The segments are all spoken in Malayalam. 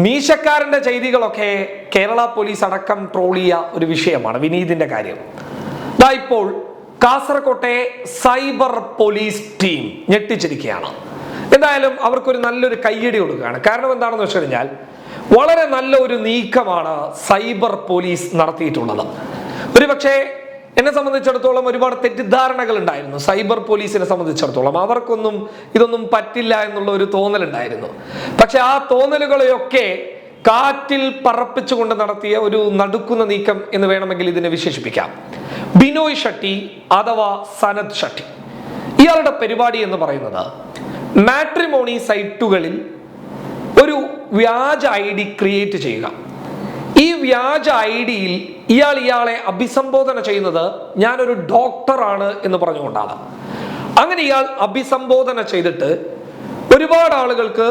മീശക്കാരന്റെ ചെയ്തികളൊക്കെ കേരള പോലീസ് അടക്കം ട്രോൾ ചെയ്യ ഒരു വിഷയമാണ് വിനീതിന്റെ കാര്യം. ഇതാ ഇപ്പോൾ കാസർകോട്ടെ സൈബർ പോലീസ് ടീം ഞെട്ടിച്ചിരിക്കുകയാണ്. എന്തായാലും അവർക്കൊരു നല്ലൊരു കയ്യടി കൊടുക്കുകയാണ്. കാരണം എന്താണെന്ന് വെച്ച് കഴിഞ്ഞാൽ വളരെ നല്ല ഒരു നീക്കമാണ് സൈബർ പോലീസ് നടത്തിയിട്ടുള്ളത്. ഒരു പക്ഷേ എന്നെ സംബന്ധിച്ചിടത്തോളം ഒരുപാട് തെറ്റിദ്ധാരണകൾ ഉണ്ടായിരുന്നു. സൈബർ പോലീസിനെ സംബന്ധിച്ചിടത്തോളം അവർക്കൊന്നും ഇതൊന്നും പറ്റില്ല എന്നുള്ള ഒരു തോന്നലുണ്ടായിരുന്നു. പക്ഷെ ആ തോന്നലുകളെയൊക്കെ കാറ്റിൽ പറപ്പിച്ചുകൊണ്ട് നടത്തിയ ഒരു നടുക്കുന്ന നീക്കം എന്ന് വേണമെങ്കിൽ ഇതിനെ വിശേഷിപ്പിക്കാം. ബിനോയ് ഷട്ടി അഥവാ സനത് ഷട്ടി. ഇയാളുടെ പരിപാടി എന്ന് പറയുന്നത് മാട്രിമോണി സൈറ്റുകളിൽ ഒരു വ്യാജ ഐ ഡി ക്രിയേറ്റ് ചെയ്യുക. ഈ വ്യാജ ഐ ഡിയിൽ ഇയാൾ ഇയാളെ അഭിസംബോധന ചെയ്യുന്നത് ഞാനൊരു ഡോക്ടറാണ് എന്ന് പറഞ്ഞുകൊണ്ടാണ്. അങ്ങനെ ഇയാൾ അഭിസംബോധന ചെയ്തിട്ട് ഒരുപാട് ആളുകൾക്ക്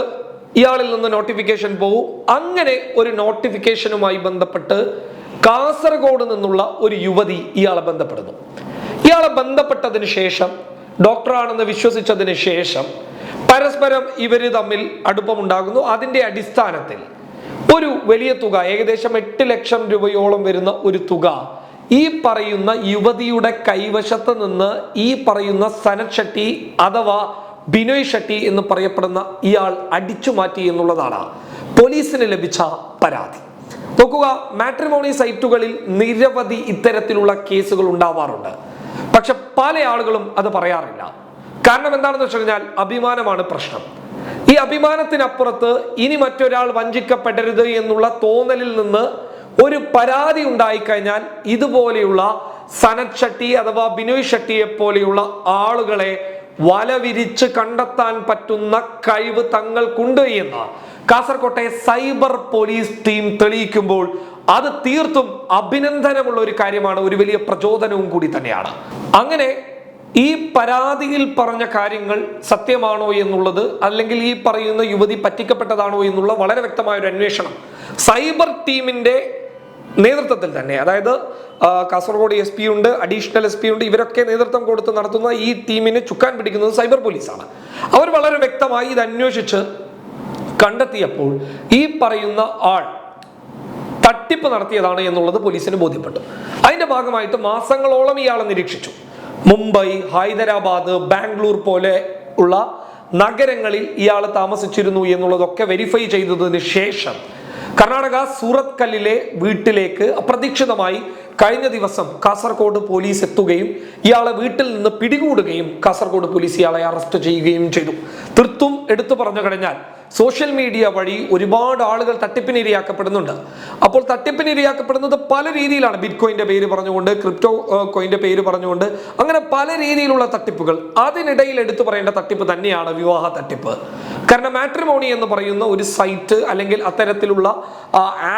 ഇയാളിൽ നിന്ന് നോട്ടിഫിക്കേഷൻ പോകും അങ്ങനെ ഒരു നോട്ടിഫിക്കേഷനുമായി ബന്ധപ്പെട്ട് കാസർഗോഡ് നിന്നുള്ള ഒരു യുവതി ഇയാളെ ബന്ധപ്പെടുന്നു. ഇയാളെ ബന്ധപ്പെട്ടതിന് ശേഷം ഡോക്ടറാണെന്ന് വിശ്വസിച്ചതിന് ശേഷം പരസ്പരം ഇവർ തമ്മിൽ അടുപ്പമുണ്ടാകുന്നു. അതിന്റെ അടിസ്ഥാനത്തിൽ ഒരു വലിയ തുക ഏകദേശം എട്ട് ലക്ഷം രൂപയോളം വരുന്ന ഒരു തുക. ഈ പറയുന്ന യുവതിയുടെ കൈവശത്ത് നിന്ന് ഈ പറയുന്ന സനത് ഷെട്ടി അഥവാ ബിനോയ് ഷെട്ടി എന്ന് പറയപ്പെടുന്ന ഇയാൾ അടിച്ചു മാറ്റി എന്നുള്ളതാണ്. പോലീസിന് ലഭിച്ച പരാതി. നോക്കുക മാട്രിമോണി സൈറ്റുകളിൽ നിരവധി ഇത്തരത്തിലുള്ള കേസുകൾ ഉണ്ടാവാറുണ്ട്. പക്ഷെ പല ആളുകളും അത് പറയാറില്ല. കാരണം എന്താണെന്ന് വെച്ച് കഴിഞ്ഞാൽ അഭിമാനമാണ് പ്രശ്നം. ഈ അഭിമാനത്തിനപ്പുറത്ത് ഇനി മറ്റൊരാൾ വഞ്ചിക്കപ്പെടരുത് എന്നുള്ള തോന്നലിൽ നിന്ന് ഒരു പരാതി ഉണ്ടായിക്കഴിഞ്ഞാൽ ഇതുപോലെയുള്ള സനത് ഷട്ടി അഥവാ ബിനോയ് ഷട്ടിയെ പോലെയുള്ള ആളുകളെ വലവിരിച്ച് കണ്ടെത്താൻ പറ്റുന്ന കഴിവ് തങ്ങൾക്കുണ്ട് എന്ന്. കാസർകോട്ടെ സൈബർ പോലീസ് ടീം തെളിയിക്കുമ്പോൾ അത് തീർത്തും അഭിനന്ദനമുള്ള ഒരു കാര്യമാണ് ഒരു വലിയ പ്രചോദനവും കൂടി തന്നെയാണ്. അങ്ങനെ ഈ പരാതിയിൽ പറഞ്ഞ കാര്യങ്ങൾ സത്യമാണോ എന്നുള്ളത് അല്ലെങ്കിൽ ഈ പറയുന്ന യുവതി പറ്റിക്കപ്പെട്ടതാണോ എന്നുള്ള വളരെ വ്യക്തമായ ഒരു അന്വേഷണം സൈബർ ടീമിന്റെ നേതൃത്വത്തിൽ തന്നെ. അതായത് കാസർഗോഡ് എസ് പി ഉണ്ട് അഡീഷണൽ എസ് പി ഉണ്ട് ഇവരൊക്കെ നേതൃത്വം കൊടുത്ത് നടത്തുന്ന ഈ ടീമിനെ ചുക്കാൻ പിടിക്കുന്നത് സൈബർ പോലീസാണ്. അവർ വളരെ വ്യക്തമായി ഇത് അന്വേഷിച്ച് കണ്ടെത്തിയപ്പോൾ ഈ പറയുന്ന ആൾ തട്ടിപ്പ് നടത്തിയതാണ് എന്നുള്ളത് പോലീസിന് ബോധ്യപ്പെട്ടു. അതിന്റെ ഭാഗമായിട്ട് മാസങ്ങളോളം ഇയാളെ നിരീക്ഷിച്ചു. മുംബൈ ഹൈദരാബാദ് ബാംഗ്ലൂർ പോലെ ഉള്ള നഗരങ്ങളിൽ ഇയാൾ താമസിച്ചിരുന്നു എന്നുള്ളതൊക്കെ വെരിഫൈ ചെയ്തതിന് ശേഷം കർണാടക സൂറത്ത് കല്ലിലെ വീട്ടിലേക്ക് അപ്രതീക്ഷിതമായി കഴിഞ്ഞ ദിവസം കാസർഗോഡ് പോലീസ് എത്തുകയും ഇയാളെ വീട്ടിൽ നിന്ന് പിടികൂടുകയും കാസർഗോഡ് പോലീസ് ഇയാളെ അറസ്റ്റ് ചെയ്യുകയും ചെയ്തു. തീർത്തും എടുത്തു പറഞ്ഞു കഴിഞ്ഞാൽ സോഷ്യൽ മീഡിയ വഴി ഒരുപാട് ആളുകൾ തട്ടിപ്പിന് ഇരയാക്കപ്പെടുന്നുണ്ട് അപ്പോൾ തട്ടിപ്പിന് ഇരയാക്കപ്പെടുന്നത് പല രീതിയിലാണ് ബിറ്റ് കോയിന്റെ പേര് പറഞ്ഞുകൊണ്ട് ക്രിപ്റ്റോ കോയിന്റെ പേര് പറഞ്ഞുകൊണ്ട് അങ്ങനെ പല രീതിയിലുള്ള തട്ടിപ്പുകൾ. അതിനിടയിൽ എടുത്തു പറയേണ്ട തട്ടിപ്പ് തന്നെയാണ് വിവാഹ തട്ടിപ്പ്. കാരണം മാട്രിമോണി എന്ന് പറയുന്ന ഒരു സൈറ്റ് അല്ലെങ്കിൽ അത്തരത്തിലുള്ള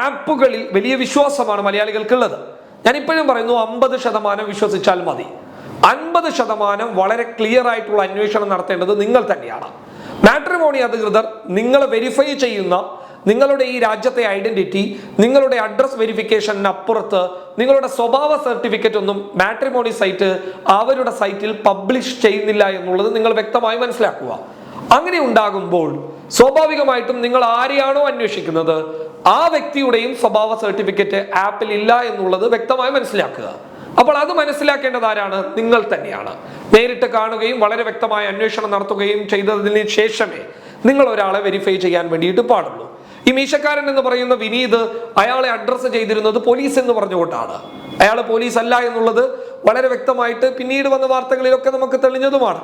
ആപ്പുകളിൽ വലിയ വിശ്വാസമാണ് മലയാളികൾക്കുള്ളത്. ഞാനിപ്പോഴും പറയുന്നു അമ്പത് ശതമാനം വിശ്വസിച്ചാൽ മതി. അൻപത് ശതമാനം വളരെ ക്ലിയർ ആയിട്ടുള്ള അന്വേഷണം നടത്തേണ്ടത് നിങ്ങൾ തന്നെയാണ്. മാട്രിമോണി അധികൃതർ നിങ്ങൾ വെരിഫൈ ചെയ്യുന്ന നിങ്ങളുടെ ഈ രാജ്യത്തെ ഐഡന്റിറ്റി നിങ്ങളുടെ അഡ്രസ് വെരിഫിക്കേഷന് അപ്പുറത്ത് നിങ്ങളുടെ സ്വഭാവ സർട്ടിഫിക്കറ്റ് ഒന്നും മാട്രിമോണി സൈറ്റ് അവരുടെ സൈറ്റിൽ പബ്ലിഷ് ചെയ്യുന്നില്ല എന്നുള്ളത് നിങ്ങൾ വ്യക്തമായി മനസ്സിലാക്കുക. അങ്ങനെ ഉണ്ടാകുമ്പോൾ സ്വാഭാവികമായിട്ടും നിങ്ങൾ ആരെയാണോ അന്വേഷിക്കുന്നത് ആ വ്യക്തിയുടെയും സ്വഭാവ സർട്ടിഫിക്കറ്റ് ആപ്പിൽ ഇല്ല എന്നുള്ളത് വ്യക്തമായി മനസ്സിലാക്കുക. അപ്പോൾ അത് മനസ്സിലാക്കേണ്ടത് ആരാണ്? നിങ്ങൾ തന്നെയാണ്. നേരിട്ട് കാണുകയും വളരെ വ്യക്തമായ അന്വേഷണം നടത്തുകയും ചെയ്തതിന് ശേഷമേ നിങ്ങൾ ഒരാളെ വെരിഫൈ ചെയ്യാൻ വേണ്ടിയിട്ട് പാടുള്ളൂ. ഈ മീശക്കാരൻ എന്ന് പറയുന്ന വിനീത് അയാളെ അഡ്രസ്സ് ചെയ്തിരുന്നത് പോലീസ് എന്ന് പറഞ്ഞുകൊണ്ടാണ്. അയാൾ പോലീസ് അല്ല എന്നുള്ളത് വളരെ വ്യക്തമായിട്ട് പിന്നീട് വന്ന വാർത്തകളിലൊക്കെ നമുക്ക് തെളിഞ്ഞതുമാണ്.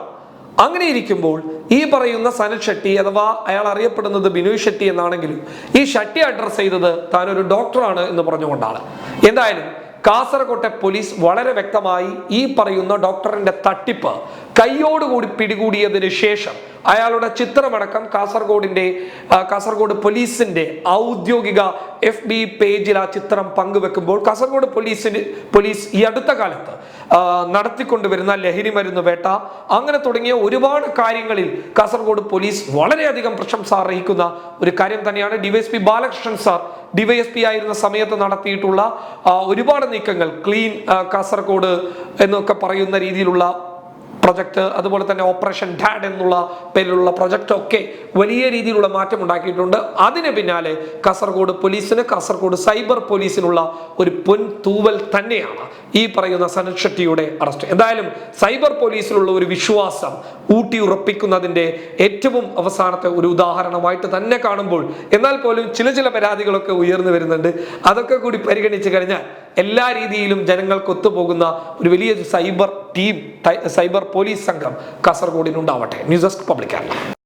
അങ്ങനെ ഇരിക്കുമ്പോൾ ഈ പറയുന്ന സനൽ ഷെട്ടി അഥവാ അയാൾ അറിയപ്പെടുന്നത് ബിനോയ് ഷെട്ടി എന്നാണെങ്കിലും ഈ ഷെട്ടി അഡ്രസ്സ് ചെയ്തത് താനൊരു ഡോക്ടറാണ് എന്ന് പറഞ്ഞുകൊണ്ടാണ്. എന്തായാലും കാസർകോട്ടെ പോലീസ് വളരെ വ്യക്തമായി ഈ പറയുന്ന ഡോക്ടറിന്റെ തട്ടിപ്പ് കൈയോടുകൂടി പിടികൂടിയതിന് ശേഷം അയാളുടെ ചിത്രമടക്കം കാസർഗോഡിന്റെ കാസർഗോഡ് പോലീസിന്റെ ഔദ്യോഗിക എഫ് ബി പേജിൽ ആ ചിത്രം പങ്കുവെക്കുമ്പോൾ കാസർഗോഡ് പോലീസിന് പോലീസ് ഈ അടുത്ത കാലത്ത് നടത്തിക്കൊണ്ടുവരുന്ന ലഹരി മരുന്ന് വേട്ട അങ്ങനെ തുടങ്ങിയ ഒരുപാട് കാര്യങ്ങളിൽ കാസർഗോഡ് പോലീസ് വളരെയധികം പ്രശംസ അർഹിക്കുന്ന ഒരു കാര്യം തന്നെയാണ്. ഡിവൈഎസ്പി ബാലകൃഷ്ണൻ സാർ ഡിവൈഎസ്പി ആയിരുന്ന സമയത്ത് നടത്തിയിട്ടുള്ള ഒരുപാട് നീക്കങ്ങൾ ക്ലീൻ കാസർഗോഡ് എന്നൊക്കെ പറയുന്ന രീതിയിലുള്ള പ്രൊജക്ട് അതുപോലെ തന്നെ ഓപ്പറേഷൻ ഡാഡ് എന്നുള്ള പേരിലുള്ള പ്രൊജക്ട് ഒക്കെ വലിയ രീതിയിലുള്ള മാറ്റം ഉണ്ടാക്കിയിട്ടുണ്ട്. അതിന് പിന്നാലെ കാസർഗോഡ് പോലീസിന് കാസർഗോഡ് സൈബർ പോലീസിനുള്ള ഒരു പൊൻ തൂവൽ തന്നെയാണ് ഈ പറയുന്ന സനൽ ഷെട്ടിയുടെ അറസ്റ്റ്. എന്തായാലും സൈബർ പോലീസിലുള്ള ഒരു വിശ്വാസം ഊട്ടി ഉറപ്പിക്കുന്നതിന്റെ ഏറ്റവും അവസാനത്തെ ഒരു ഉദാഹരണമായിട്ട് തന്നെ കാണുമ്പോൾ എന്നാൽ പോലും ചില ചില പരാതികളൊക്കെ ഉയർന്നു വരുന്നുണ്ട്. അതൊക്കെ കൂടി പരിഗണിച്ച് കഴിഞ്ഞാൽ എല്ലാ രീതിയിലും ജനങ്ങൾക്ക് ഒത്തുപോകുന്ന ഒരു വലിയ സൈബർ ടീം സൈബർ പോലീസ് സംഘം കാസർഗോഡിനുണ്ടാവട്ടെ. News desk പബ്ലിക്കാണ്